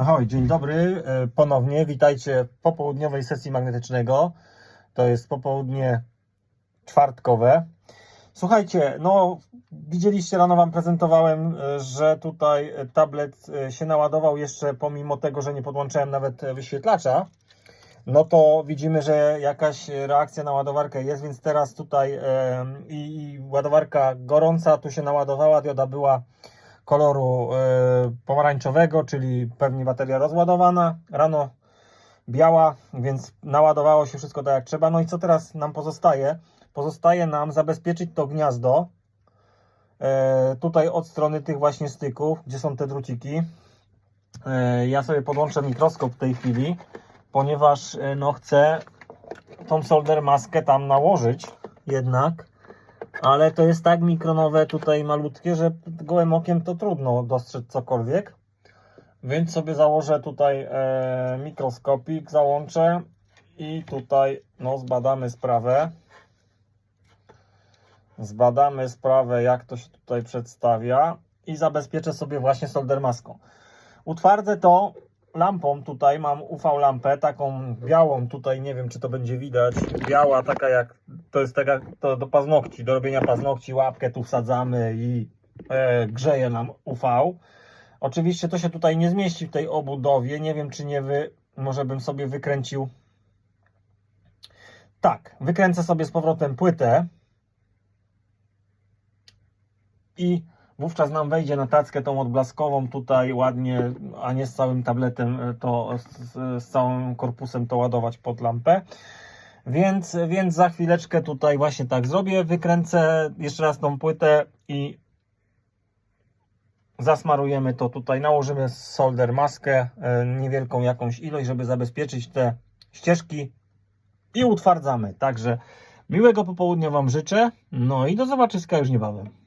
Ahoj, dzień dobry e, ponownie. Witajcie w popołudniowej sesji magnetycznego. To jest popołudnie czwartkowe. Słuchajcie, no widzieliście rano Wam prezentowałem, e, że tutaj tablet e, się naładował jeszcze pomimo tego, że nie podłączałem nawet wyświetlacza. No to widzimy, że jakaś reakcja na ładowarkę jest, więc teraz tutaj i, i ładowarka gorąca tu się naładowała, dioda była koloru e, pomarańczowego, czyli pewnie bateria rozładowana. Rano biała, więc naładowało się wszystko tak jak trzeba. No i co teraz nam pozostaje? Pozostaje nam zabezpieczyć to gniazdo e, tutaj od strony tych właśnie styków, gdzie są te druciki. E, ja sobie podłączę mikroskop w tej chwili, ponieważ no chcę tą solder maskę tam nałożyć jednak ale to jest tak mikronowe tutaj malutkie, że gołym okiem to trudno dostrzec cokolwiek. Więc sobie założę tutaj e, mikroskopik, załączę i tutaj no, zbadamy sprawę. Zbadamy sprawę, jak to się tutaj przedstawia i zabezpieczę sobie właśnie solder maską. Utwardzę to lampą tutaj, mam UV lampę, taką białą tutaj, nie wiem czy to będzie widać, biała taka jak, to jest taka to do paznokci, do robienia paznokci, łapkę tu wsadzamy i e, grzeje nam UV. Oczywiście to się tutaj nie zmieści w tej obudowie, nie wiem czy nie wy, może bym sobie wykręcił, tak, wykręcę sobie z powrotem płytę. I wówczas nam wejdzie na tackę tą odblaskową tutaj ładnie, a nie z całym tabletem, e, to z, z całym korpusem to ładować pod lampę. Więc, więc za chwileczkę tutaj właśnie tak zrobię. Wykręcę jeszcze raz tą płytę i zasmarujemy to tutaj. Nałożymy solder maskę, e, niewielką jakąś ilość, żeby zabezpieczyć te ścieżki i utwardzamy. Także miłego popołudnia Wam życzę. No i do zobaczyska już niebawem.